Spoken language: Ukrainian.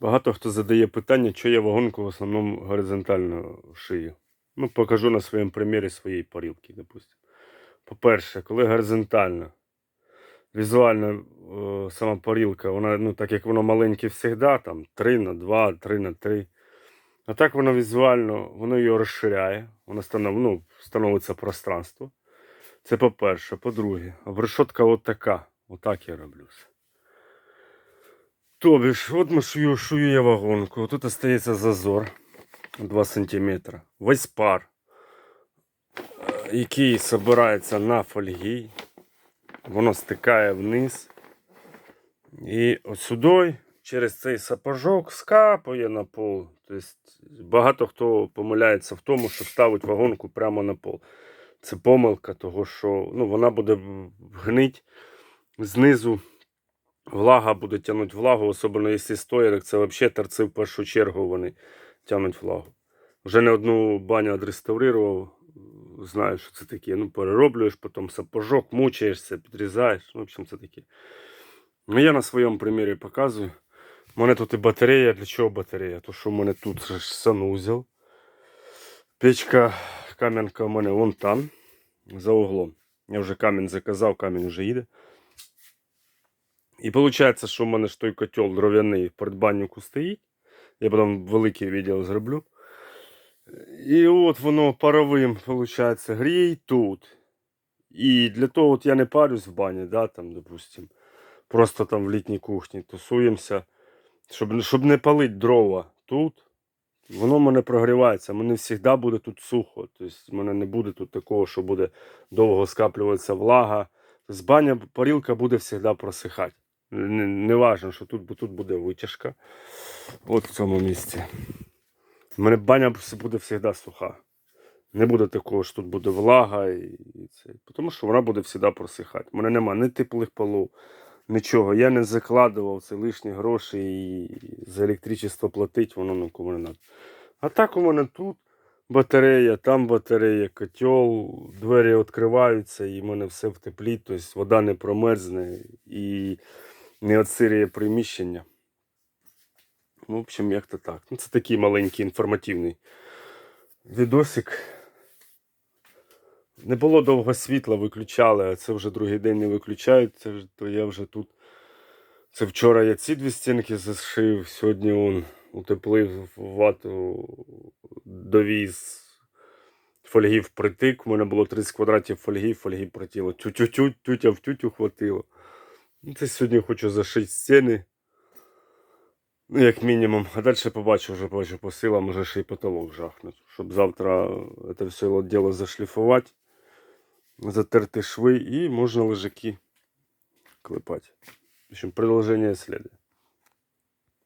Багато хто задає питання, що я вагонку в основному горизонтально шию. Ну, покажу на своєму примірі своєї парілки, допустим. По-перше, коли горизонтально, візуально е, сама парілка, вона, ну, так як воно маленьке завжди, там 3 на 2, 3 на 3. А так воно візуально, воно її розширяє, воно станов, ну, становиться пространство. Це по-перше. По-друге, обрешотка от така. Отак я роблю. Тобі ж, от ми шую, шую я вагонку. Тут остається зазор 2 см. Весь пар, е, який збирається на фольгі, воно стикає вниз. І от сюди через цей сапожок скапує на пол. Тобто багато хто помиляється в тому, що ставить вагонку прямо на пол. Це помилка, того що ну, вона буде гнить знизу. Влага буде тягнути влагу, особливо якщо так це взагалі торці в першу чергу вони тягнуть влагу. Вже не одну баню відреставрував, знаю, що це таке. Ну, перероблюєш, потім сапожок, мучаєшся, підрізаєш. Ну, в общем, це таке. Ну, я на своєму примірі показую. У мене тут і батарея. Для чого батарея? То що в мене тут санузел. Печка, кам'янка у мене вон там, за углом. Я вже камінь заказав, камінь вже їде. І виходить, що в мене ж той котел дров'яний в придбаннику стоїть. Я потім велике відео зроблю. І от воно паровим, виходить, гріє тут. І для того от я не парюсь в бані, да, там, допустим, просто там в літній кухні тусуємося, щоб, щоб не палити дрова тут. Воно в мене прогрівається, мене завжди буде тут сухо. Тобто в мене не буде тут такого, що буде довго скаплюватися влага. Тобто баня, парілка буде завжди просихати. Не, не важно, що тут, бо тут буде витяжка. От в цьому місці. У мене баня буде завжди суха. Не буде такого, що тут буде влага і, це. Тому що вона буде завжди просихати. У мене нема ні теплих полов, нічого. Я не закладував це лишні гроші і за електричество платить, воно нікому не треба. А так у мене тут батарея, там батарея, котел, двері відкриваються, і в мене все в теплі, тобто вода не промерзне і не отсирює приміщення. Ну, в общем, як-то так. Ну, це такий маленький інформативний відосик. Не було довго світла, виключали, а це вже другий день не виключають, це то я вже тут. Це вчора я ці дві стінки зашив, сьогодні он утеплив вату, довіз фольги впритик. У мене було 30 квадратів фольги, фольги притіло. Тю-тю-тю, тютя в тютю хватило. Ну, Це сьогодні хочу зашити стіни. Ну, як мінімум. А далі побачу, вже побачу по силам, може ще й потолок жахнуть. Щоб завтра це все діло зашліфувати, затерти шви і можна лежаки клепати. В общем, продовження слідує.